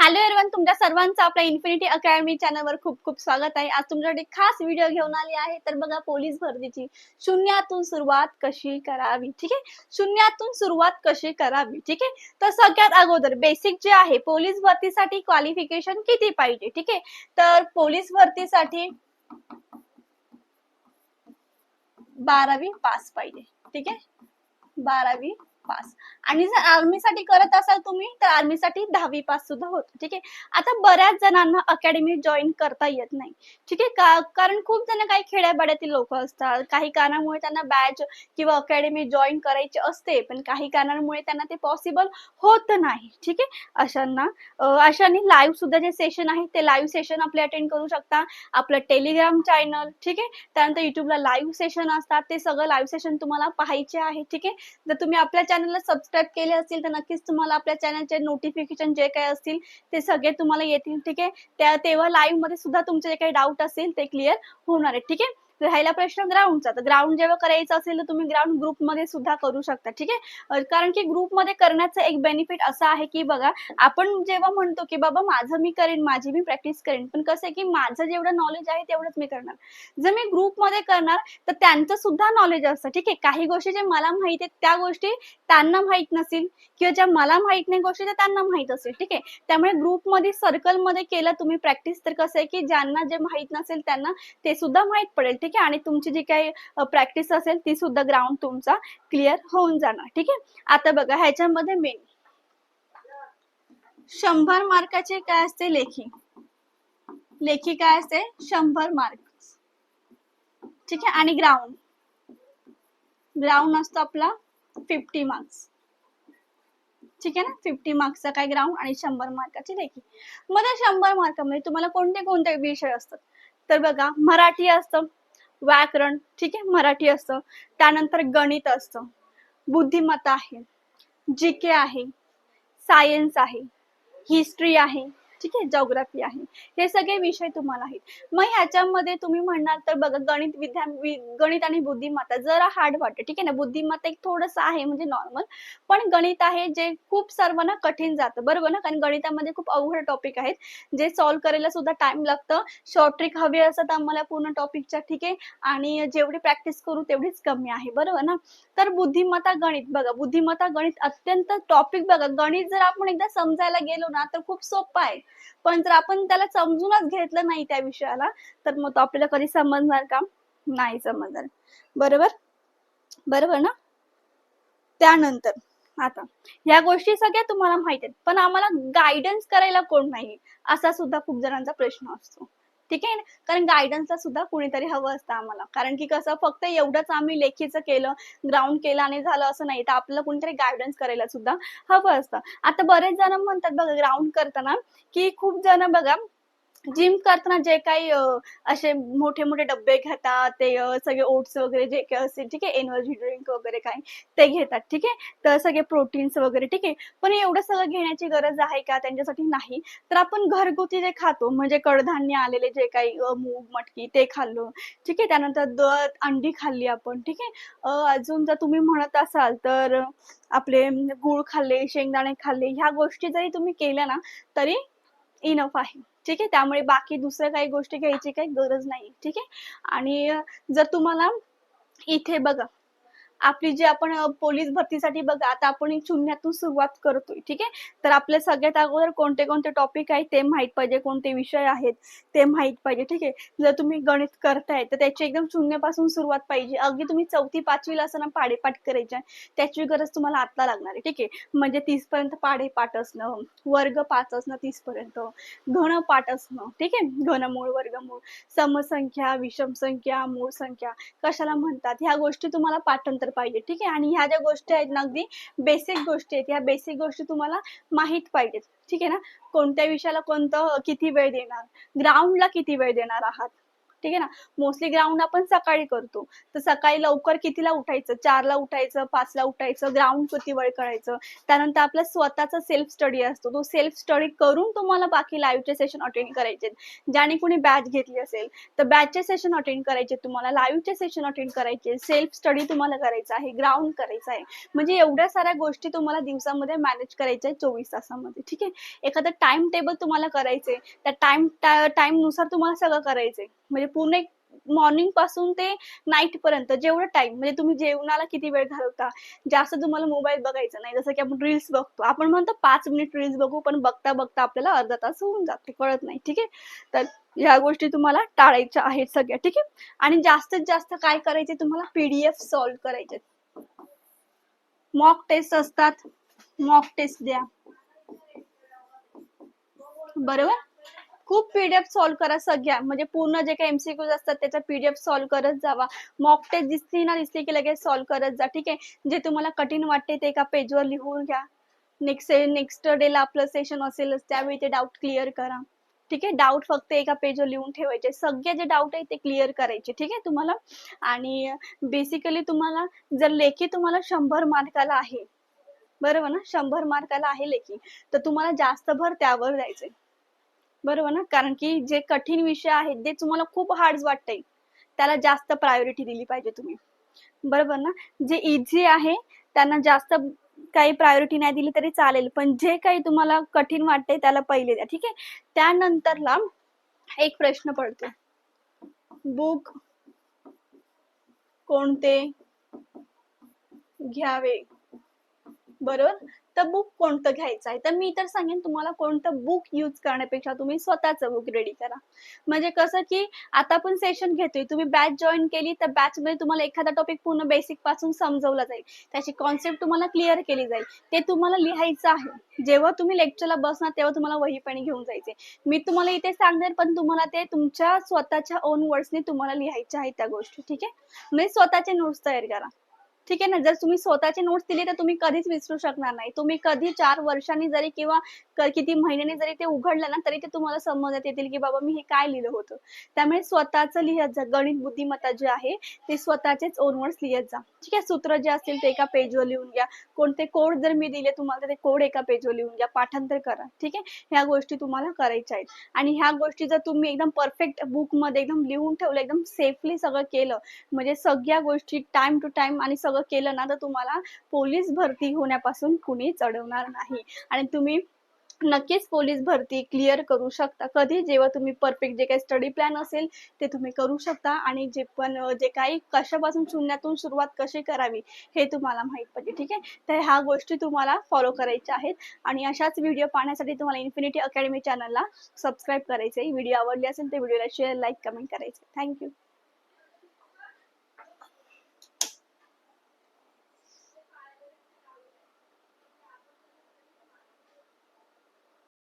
Hello Irwin तुमच्या सर्वांचं आपल्या इन्फिनिटी अकॅडमी चॅनलवर खूप खूप स्वागत आहे. आज तुमच्यासाठी खास व्हिडिओ घेऊन आली आहे. तर बघा पोलीस भरतीची शून्यातून सुरुवात कशी करावी? ठीक आहे? शून्यातून सुरुवात कशी करावी? ठीक आहे? तर सगळ्यात अगोदर बेसिक जे आहे पोलीस भरतीसाठी क्वालिफिकेशन किती पाहिजे? ठीक आहे? तर पोलीस भरतीसाठी बारावी पास पाहिजे. ठीक आहे? बारावी पास. आणि जर आर्मीसाठी करत असाल तुम्ही तर आर्मीसाठी दहावी पास सुद्धा होतो. ठीक आहे? आता बऱ्याच जणांना अकॅडमी जॉईन करता येत नाही. ठीक आहे? का कारण खूप जण काही खेड्यापाड्यातील लोक असतात. काही कारणामुळे त्यांना बॅच किंवा अकॅडमी जॉईन करायची असते पण काही कारणांमुळे त्यांना ते पॉसिबल होत नाही. ठीक आहे? अशांना अशांनी लाईव्ह सुद्धा जे सेशन आहे ते लाईव्ह सेशन आपले अटेंड करू शकता. आपलं टेलिग्राम चॅनल ठीक आहे? त्यानंतर युट्यूबला लाईव्ह सेशन असतात. ते सगळं लाईव्ह सेशन तुम्हाला पाहायचे आहे. ठीक आहे? जर तुम्ही आपल्या चॅनलला सबस्क्राईब केले असतील तर नक्कीच तुम्हाला आपल्या चॅनलचे नोटिफिकेशन जे काही असतील ते सगळे तुम्हाला येतील ठीक आहे? त्या तेव्हा लाईव्हमध्ये सुद्धा तुमचे जे काही डाऊट असतील ते क्लिअर होणार आहे ठीक आहे? राहिला प्रश्न ग्राउंडचा तर ग्राउंड जेव्हा करायचं असेल तर तुम्ही ग्राउंड ग्रुपमध्ये सुद्धा करू शकता ठीक आहे? कारण की ग्रुपमध्ये करण्याचं एक बेनिफिट असं आहे की बघा आपण जेव्हा म्हणतो की बाबा माझं मी करेन माझी मी प्रॅक्टिस करेन पण कसं आहे की माझं जेवढं नॉलेज आहे तेवढंच मी करणार. जर मी ग्रुपमध्ये करणार तर त्यांचं सुद्धा नॉलेज असतं ठीक आहे? काही गोष्टी जे मला माहीत आहेत त्या गोष्टी त्यांना माहीत नसेल किंवा ज्या मला माहीत नाही गोष्टी त्या त्यांना माहीत असेल ठीक आहे? त्यामुळे ग्रुपमध्ये सर्कलमध्ये केलं तुम्ही प्रॅक्टिस तर कसं आहे की ज्यांना जे माहीत नसेल त्यांना ते सुद्धा माहीत पडेल ठीक आहे? आणि तुमची जी काही प्रॅक्टिस असेल ती सुद्धा ग्राउंड तुमचा क्लिअर होऊन जाणार ठीक आहे? आता बघा ह्याच्यामध्ये मेन शंभर मार्काचे काय असते लेखी? लेखी काय असते? शंभर मार्क ठीक आहे? आणि ग्राउंड ग्राउंड असतो आपला फिफ्टी मार्क्स ठीक आहे ना? फिफ्टी मार्क्सचा काय ग्राउंड आणि शंभर मार्काची लेखी. मग त्या शंभर मार्कामध्ये तुम्हाला कोणते कोणते विषय असतात? तर बघा मराठी असतं. व्याकरण ठीक आहे मराठी असतं. त्यानंतर गणित असतं. बुद्धिमत्ता आहे. जी के आहे. सायन्स आहे. हिस्ट्री आहे. ठीक आहे? जॉग्राफी आहे. हे सगळे विषय तुम्हाला आहेत. मग ह्याच्यामध्ये तुम्ही म्हणणार तर बघा गणित विद्या गणित आणि बुद्धिमत्ता जरा हार्ड वाटतं. ठीक आहे ना? बुद्धिमत्ता एक थोडंसं आहे म्हणजे नॉर्मल पण गणित आहे जे खूप सर्वांना कठीण जातं. बरोबर ना? कारण गणितामध्ये खूप अवघड टॉपिक आहेत. जे सॉल्व्ह करायला सुद्धा टाइम लागतं. शॉर्ट ट्रिक हवी असतात आम्हाला पूर्ण टॉपिकच्या ठीक आहे? आणि जेवढी प्रॅक्टिस करू तेवढीच कमी आहे. बरोबर ना? तर बुद्धिमत्ता गणित बघा. बुद्धिमत्ता गणित अत्यंत टॉपिक बघा. गणित जर आपण एकदा समजायला गेलो ना तर खूप सोपं आहे. पण जर आपण त्याला समजूनच घेतलं नाही त्या विषयाला तर मग तो आपल्याला कधी समजणार का? नाही समजणार. बरोबर? बरोबर ना? त्यानंतर आता या गोष्टी सगळ्या तुम्हाला माहीत आहेत पण आम्हाला गायडन्स करायला कोण नाही असा सुद्धा खूप जणांचा प्रश्न असतो. ठीक आहे? ना? कारण गायडन्सला सुद्धा कुणीतरी हवं असतं आम्हाला. कारण की कसं फक्त एवढंच आम्ही लेखीचं केलं ग्राउंड केलं आणि झालं असं नाही. तर आपल्याला कुणीतरी गायडन्स करायला सुद्धा हवं असतं. आता बरेच जण म्हणतात बघा ग्राउंड करताना की खूप जण बघा जिम करताना जे काही असे मोठे मोठे डब्बे घेतात ते सगळे ओट्स वगैरे जे काही असतील ठीक आहे एनर्जी ड्रिंक वगैरे काही ते घेतात ठीक आहे. तर सगळे प्रोटीन्स वगैरे ठीक आहे. पण एवढं सगळं घेण्याची गरज आहे का? त्यांच्यासाठी नाही. तर आपण घरगुती जे खातो म्हणजे कडधान्य आलेले जे काही मूग मटकी ते खाल्लो ठीक आहे. त्यानंतर दर अंडी खाल्ली आपण ठीक आहे. अजून जर तुम्ही म्हणत असाल तर आपले गुळ खाल्ले शेंगदाणे खाल्ले ह्या गोष्टी जरी तुम्ही केल्या ना तरी इनफ आहे. ठीक आहे? त्यामुळे बाकी दुसऱ्या काही गोष्टी घ्यायची काही गरज नाही ठीक आहे? आणि जर तुम्हाला इथे बघा आपली जी आपण पोलीस भरतीसाठी बघा आता आपण शून्यातून सुरुवात करतोय ठीक आहे? तर आपल्या सगळ्यात अगोदर कोणते कोणते टॉपिक आहेत ते माहीत पाहिजे कोणते विषय आहेत ते माहीत पाहिजे ठीक आहे? जर तुम्ही गणित करताय तर त्याची एकदम शून्यापासून सुरुवात पाहिजे. अगदी तुम्ही चौथी पाचवीला असताना पाडेपाठ करायचे त्याची गरज तुम्हाला आता लागणार आहे ठीक आहे? म्हणजे तीस पर्यंत पाडेपाठ असणं वर्ग पाच असणं तीस पर्यंत घन पाठ असणं ठीक आहे? घनमूळ वर्गमूळ समसंख्या विषम संख्या मूळ संख्या कशाला म्हणतात? ह्या गोष्टी तुम्हाला पाठांतर पाहिजे. ठीक आहे? आणि ह्या ज्या गोष्टी आहेत ना अगदी बेसिक गोष्टी आहेत. ह्या बेसिक गोष्टी तुम्हाला माहीत पाहिजेत. ठीक आहे ना? कोणत्या विषयाला कोणतं किती वेळ देणार? ग्राउंडला किती वेळ देणार आहात? ठीक आहे ना? मोस्टली ग्राउंड आपण सकाळी करतो. तर सकाळी लवकर कितीला उठायचं? चारला उठायचं पाचला उठायचं ग्राउंड किती वेळ करायचं? त्यानंतर आपला स्वतःचा सेल्फ स्टडी असतो. तो सेल्फ स्टडी करून तुम्हाला बाकी लाईव्हचे सेशन अटेंड करायचे ज्याने कोणी बॅच घेतली असेल तर बॅचचे सेशन अटेंड करायचे तुम्हाला. लाईव्हचे सेशन अटेंड करायचे सेल्फ स्टडी तुम्हाला करायचं आहे. ग्राउंड करायचं आहे. म्हणजे एवढ्या साऱ्या गोष्टी तुम्हाला दिवसामध्ये मॅनेज करायच्या आहे चोवीस तासामध्ये. ठीक आहे? एखादं टाइम टेबल तुम्हाला करायचंय. त्या टाइम टाइमनुसार तुम्हाला सगळं करायचंय. म्हणजे पूर्ण एक मॉर्निंगपासून ते नाईट पर्यंत जेवढं टाइम म्हणजे तुम्ही जेवणाला किती वेळ घालवता जास्त तुम्हाला मोबाईल बघायचा नाही. जसं की आपण रील्स बघतो. आपण म्हणतो पाच मिनिट रील्स बघू पण बघता बघता आपल्याला अर्धा तास होऊन जातो. कळत नाही ठीक आहे? तर ह्या गोष्टी तुम्हाला टाळायच्या आहेत सगळ्या ठीक आहे? आणि जास्तीत जास्त काय करायचे तुम्हाला? पीडीएफ सॉल्व्ह करायचे. मॉक टेस्ट असतात. मॉक टेस्ट द्या. बरोबर? खूप पीडीएफ सॉल्व्ह करा सगळ्या म्हणजे पूर्ण जे काही एमसीक्यूज असतात त्याचा पीडीएफ सॉल्व्ह करत जावा. मॉक टेस्ट दिसली ना दिसली की लगेच सॉल्व्ह करत जा. ठीक आहे? जे तुम्हाला कठीण वाटते ते एका पेजवर लिहून घ्या. नेक्स्ट नेक्स्ट डेला आपलं सेशन असेलच त्यावेळी ते डाऊट क्लिअर करा. ठीक आहे? डाऊट फक्त एका पेजवर लिहून ठेवायचे. सगळे जे डाऊट आहे ते क्लिअर करायचे. ठीक आहे तुम्हाला? आणि बेसिकली तुम्हाला जर लेखी तुम्हाला शंभर मार्काला आहे बरोबर ना? शंभर मार्काला आहे लेखी तर तुम्हाला जास्त भर त्यावर द्यायचे बरोबर ना? कारण की जे कठीण विषय आहेत जे तुम्हाला खूप हार्ड वाटतंय. त्याला जास्त प्रायोरिटी दिली पाहिजे तुम्ही. बरोबर ना? जे इझी आहे त्यांना जास्त काही प्रायोरिटी नाही दिली तरी चालेल. पण जे काही तुम्हाला कठीण वाटतंय त्याला पहिले द्या. ठीक आहे? त्यानंतरला एक प्रश्न पडतो. बुक कोणते घ्यावे? बरोबर? तर बुक कोणतं घ्यायचं आहे? तर मी तर सांगेन तुम्हाला कोणतं बुक यूज करण्यापेक्षा तुम्ही स्वतःचं बुक रेडी करा. म्हणजे कसं की आता आपण सेशन घेतोय तुम्ही बॅच जॉईन केली तर बॅच मध्ये तुम्हाला एखादा टॉपिक पूर्ण बेसिकपासून समजवला जाईल. त्याची कॉन्सेप्ट तुम्हाला क्लिअर केली जाईल. ते तुम्हाला लिहायचं आहे. जेव्हा तुम्ही लेक्चरला बसणार तेव्हा तुम्हाला वही पाणी घेऊन जायचे मी तुम्हाला इथे सांगणार पण तुम्हाला ते तुमच्या स्वतःच्या ओन वर्ड्सने तुम्हाला लिहायच्या आहेत त्या गोष्टी ठीक आहे? म्हणजे स्वतःचे नोट्स तयार करा. ठीक आहे ना? जर तुम्ही स्वतःचे नोट्स दिले तर तुम्ही कधीच विसरू शकणार नाही. तुम्ही कधी चार वर्षांनी जरी किंवा किती महिन्यांनी जरी ते उघडलं ना तरी ते तुम्हाला समजत येतील की बाबा मी हे काय लिहिलं होतं? त्यामुळे स्वतःच लिहत जा. गणित बुद्धिमत्ता जे आहे ते स्वतःचेच ओन वर्ड्स लिहत जा. ठीक आहे? सूत्र जे असतील ते एका पेजवर लिहून घ्या. कोणते कोड जर मी दिले तुम्हाला तर ते कोड एका पेजवर लिहून घ्या. पाठांतर करा. ठीक आहे? ह्या गोष्टी तुम्हाला करायच्या आहेत. आणि ह्या गोष्टी जर तुम्ही एकदम परफेक्ट बुकमध्ये एकदम लिहून ठेवलं एकदम सेफली सगळं केलं म्हणजे सगळ्या गोष्टी टाइम टू टाइम आणि सगळं केलं ना तर तुम्हाला पोलीस भरती होण्यापासून कुणी चढवणार नाही. आणि तुम्ही नक्कीच पोलीस भरती क्लिअर करू शकता. कधी जेव्हा तुम्ही परफेक्ट जे काही स्टडी प्लॅन असेल ते तुम्ही करू शकता. आणि जे पण जे काही कशापासून शून्यातून सुरुवात कशी करावी हे तुम्हाला माहीत पाहिजे ठीक आहे? तर ह्या गोष्टी तुम्हाला फॉलो करायच्या आहेत. आणि अशाच व्हिडिओ पाहण्यासाठी तुम्हाला इन्फिनिटी अकॅडमी चॅनलला सबस्क्राईब करायचे व्हिडिओ आवडले असेल तर व्हिडिओला शेअर लाईक कमेंट करायचं थँक्यू